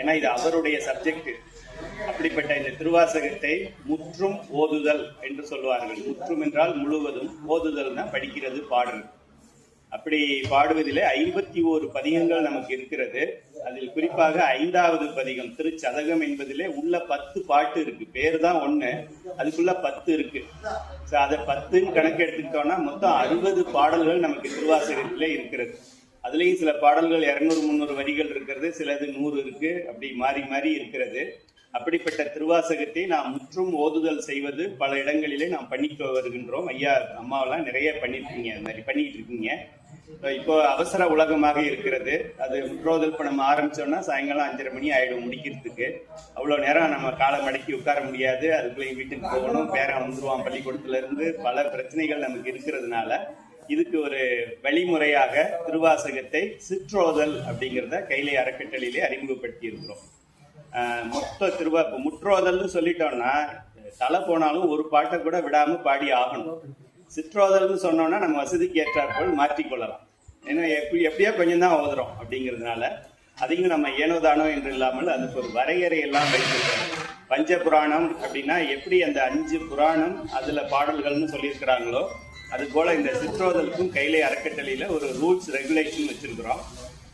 ஏன்னா இது அவருடைய சப்ஜெக்ட் அப்படிப்பட்ட இந்த திருவாசகத்தை முற்றும் ஓதுதல் என்று சொல்வார்கள் முற்றும் என்றால் முழுவதும் ஓதுதல்னா படிக்கிறது பாடுறது அப்படி பாடுவதிலே ஐம்பத்தி ஓரு பதிகங்கள் நமக்கு இருக்கிறது. அதில் குறிப்பாக ஐந்தாவது பதிகம் திருச்சதகம் என்பதிலே உள்ள பத்து பாட்டு இருக்கு. பேர் தான் ஒண்ணு அதுக்குள்ள பத்து இருக்கு. ஸோ அதை பத்துன்னு கணக்கு எடுத்துக்கிட்டோம்னா மொத்தம் அறுபது பாடல்கள் நமக்கு திருவாசகத்திலே இருக்கிறது. அதுலேயும் சில பாடல்கள் இரநூறு முந்நூறு வரிகள் இருக்கிறது சிலது நூறு இருக்கு. அப்படி மாறி மாறி இருக்கிறது. அப்படிப்பட்ட திருவாசகத்தை நாம் முற்றும் ஓதுதல் செய்வது பல இடங்களிலே நாம் பண்ணிட்டு வருகின்றோம். ஐயா அம்மாவெல்லாம் நிறைய பண்ணியிருக்கீங்க அது மாதிரி பண்ணிட்டு இருக்கீங்க. இப்போ அவசர உலகமாக இருக்கிறது. அது முற்றோதல் இப்போ நம்ம ஆரம்பிச்சோம்னா சாயங்காலம் அஞ்சரை மணி ஆயிடும் முடிக்கிறதுக்கு. அவ்வளோ நேரம் நம்ம காலை மடக்கி உட்கார முடியாது. அதுக்குள்ளேயும் வீட்டுக்கு போகணும். பேரன் வந்துருவான் பள்ளிக்கூடத்துல இருந்து பல பிரச்சனைகள் நமக்கு இருக்கிறதுனால இதுக்கு ஒரு வழிமுறையாக திருவாசகத்தை சிற்றோதல் அப்படிங்கிறத கைலை அறக்கட்டளையிலே அறிமுகப்படுத்தி இருக்கிறோம் மொத்த திருவா முற்றோதல்னு சொல்லிட்டோம்னா தலை போனாலும் ஒரு பாட்டை கூட விடாம பாடி ஆகணும். சிற்றோதல்னு சொன்னோம்னா நம்ம வசதிக்கு ஏற்றாற்போல் மாற்றிக்கொள்ளலாம். ஏன்னா எப்படி எப்படியோ கொஞ்சம் தான் ஓதுறோம் அப்படிங்கிறதுனால அதையும் நம்ம ஏனோதானோ என்று இல்லாமல் அதுக்கு ஒரு வரையறை எல்லாம் வைத்திருக்கோம் பஞ்ச புராணம் அப்படின்னா எப்படி அந்த அஞ்சு புராணம் அதுல பாடல்கள்னு சொல்லியிருக்கிறாங்களோ அது போல இந்த சிற்றோதலுக்கும் கைலை அறக்கட்டளையில ஒரு ரூல்ஸ் ரெகுலேஷன் வச்சிருக்கிறோம்.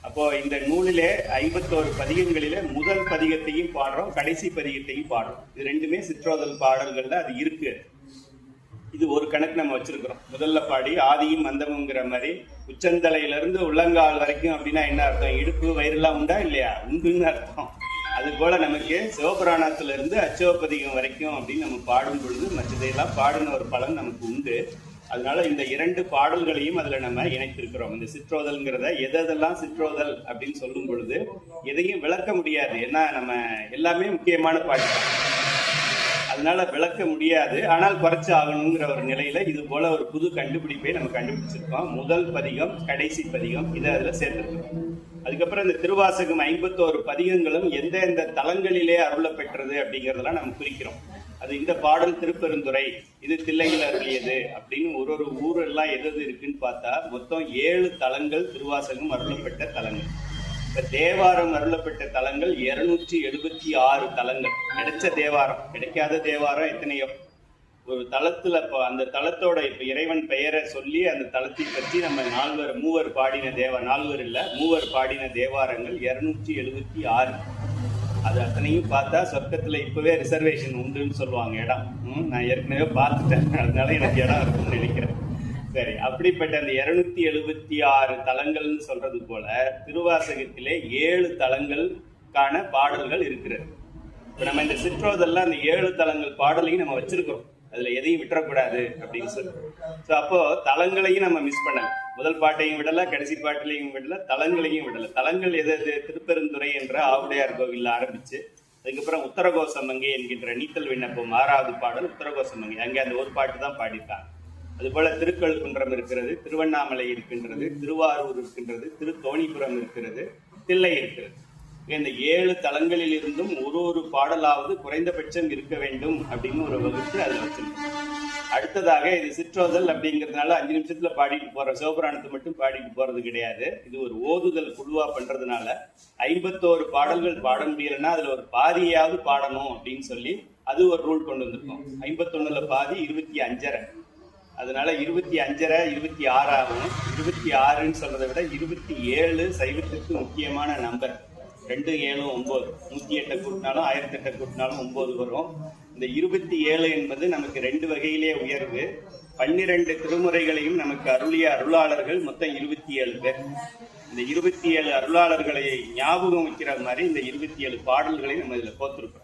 அப்போ இந்த நூலிலே ஐம்பத்தோரு பதிகங்களிலே முதல் பதிகத்தையும் பாடுறோம் கடைசி பதிகத்தையும் பாடுறோம். இது ரெண்டுமே சிற்றோதல் பாடல்கள்ல அது இருக்கு. இது ஒரு கணக்கு நம்ம வச்சிருக்கிறோம். முதல்ல பாடி ஆதியும் மந்தமுங்கிற மாதிரி உச்சந்தலையிலேருந்து உள்ளங்கால் வரைக்கும் அப்படின்னா என்ன அர்த்தம்? இடுப்பு வயிறுலாம் உண்டா இல்லையா? உண்டுன்னு அர்த்தம். அது போல நமக்கு சிவபுராணத்துல இருந்து அச்சோபதிகம் வரைக்கும் அப்படின்னு நம்ம பாடும் பொழுது மற்றதையெல்லாம் பாடின ஒரு பலன் நமக்கு உண்டு. அதனால இந்த இரண்டு பாடல்களையும் அதுல நம்ம இணைத்திருக்கிறோம். இந்த சிற்றோதல்ங்கிறத எதெல்லாம் சிற்றோதல் அப்படின்னு சொல்லும் பொழுது எதையும் விளக்க முடியாது. ஏன்னா நம்ம எல்லாமே முக்கியமான பாட்டு. அதனால விளக்க முடியாது. ஆனால் குறைச்சு ஆகணுங்கிற ஒரு நிலையில இது போல ஒரு புது கண்டுபிடிப்பை நம்ம கண்டுபிடிச்சிருக்கோம். முதல் பதிகம் கடைசி பதிகம் இதை அதுல சேர்த்திருக்கோம். அதுக்கப்புறம் இந்த திருவாசகம் ஐம்பத்தோரு பதிகங்களும் எந்த எந்த தலங்களிலே அருள பெற்றது அப்படிங்கறதெல்லாம் நம்ம குறிக்கிறோம். அது இந்த பாடல் திருப்பெருந்துறை இது தில்லையில் அருளியது அப்படின்னு ஒரு ஒரு ஊரெல்லாம் எது எது இருக்குன்னு பார்த்தா மொத்தம் ஏழு தலங்கள் திருவாசகம் அருளப்பட்ட தலங்கள். இப்ப தேவாரம் அருளப்பட்ட தலங்கள் இருநூற்றி எழுபத்தி ஆறு தலங்கள். கிடைச்ச தேவாரம். கிடைக்காத தேவாரம் எத்தனையோ? ஒரு தளத்தில் இப்போ அந்த தளத்தோட இப்ப இறைவன் பெயரை சொல்லி அந்த தளத்தை பற்றி நம்ம நால்வர் மூவர் பாடின தேவ நால்வர் இல்ல மூவர் பாடின தேவாரங்கள் இருநூற்றி எழுபத்தி ஆறு. அது அத்தனையும் பார்த்தா சொர்க்கத்துல இப்பவே ரிசர்வேஷன் உண்டுன்னு சொல்லுவாங்க இடம். நான் ஏற்கனவே பார்த்துட்டேன். அதனால எனக்கு இடம் இருக்கும்னு நினைக்கிறேன். சரி அப்படிப்பட்ட அந்த இருநூத்தி எழுபத்தி ஆறு தலங்கள்னு சொல்றது போல திருவாசகத்திலே ஏழு தலங்களுக்கான பாடல்கள் இருக்கிறது. இப்ப நம்ம இந்த சிற்றோதெல்லாம் அந்த ஏழு தலங்கள் பாடலையும் நம்ம வச்சிருக்கிறோம். அதுல எதையும் விட்டுறக்கூடாது அப்படின்னு சொல்லி ஸோ அப்போ தளங்களையும் நம்ம மிஸ் பண்ணல. முதல் பாட்டையும் விடல கடைசி பாட்டிலையும் விடல தளங்களையும் விடல. தலங்கள் எது எது? திருப்பெருந்துறை என்ற ஆவுடையார் கோவிலில் ஆரம்பிச்சு அதுக்கப்புறம் உத்தரகோசமங்கை என்கின்ற நீத்தல் விண்ணப்பம் ஆறாவது பாடல் உத்தரகோசமங்கை அங்கே. அந்த ஒரு பாட்டு தான் பாடிட்டாங்க அதுபோல திருக்கழுக்குன்றம் இருக்கிறது திருவண்ணாமலை இருக்கின்றது திருவாரூர் இருக்கின்றது திருத்தோணிபுரம் இருக்கிறது தில்லை இருக்கிறது. இந்த ஏழு தலங்களில் இருந்தும் ஒரு ஒரு பாடலாவது குறைந்தபட்சம் இருக்க வேண்டும் அப்படின்னு ஒரு வகுப்பு அதில் வச்சிருக்கோம். அடுத்ததாக இது சிற்றோதல் அப்படிங்கிறதுனால அஞ்சு நிமிஷத்துல பாடிட்டு போற சிவபுராணத்தை மட்டும் பாடிட்டு போறது கிடையாது. இது ஒரு ஓதுதல் குழுவா பண்றதுனால ஐம்பத்தோரு பாடல்கள் பாட முடியலன்னா அதுல ஒரு பாதியாவது பாடணும் அப்படின்னு சொல்லி அது ஒரு ரூல் கொண்டு வந்திருக்கோம். ஐம்பத்தொன்னுல பாதி இருபத்தி அஞ்சரை. அதனால இருபத்தி அஞ்சரை இருபத்தி ஆறாகும் இருபத்தி ஆறுன்னு சொல்றதை விட இருபத்தி ஏழு சைவத்திற்கு முக்கியமான நம்பர். ரெண்டு ஏழு ஒன்பது. நூற்றி எட்டை கூட்டினாலும் ஆயிரத்தி எட்டை கூட்டினாலும் ஒன்பது வரும். இந்த இருபத்தி ஏழு என்பது நமக்கு ரெண்டு வகையிலே உயர்வு. பன்னிரெண்டு திருமுறைகளையும் நமக்கு அருளிய அருளாளர்கள் மொத்தம் இருபத்தி ஏழு பேர். இந்த இருபத்தி ஏழு அருளாளர்களை ஞாபகம் வைக்கிற மாதிரி இந்த இருபத்தி ஏழு பாடல்களை நம்ம இதில் கோத்திருக்கிறோம்.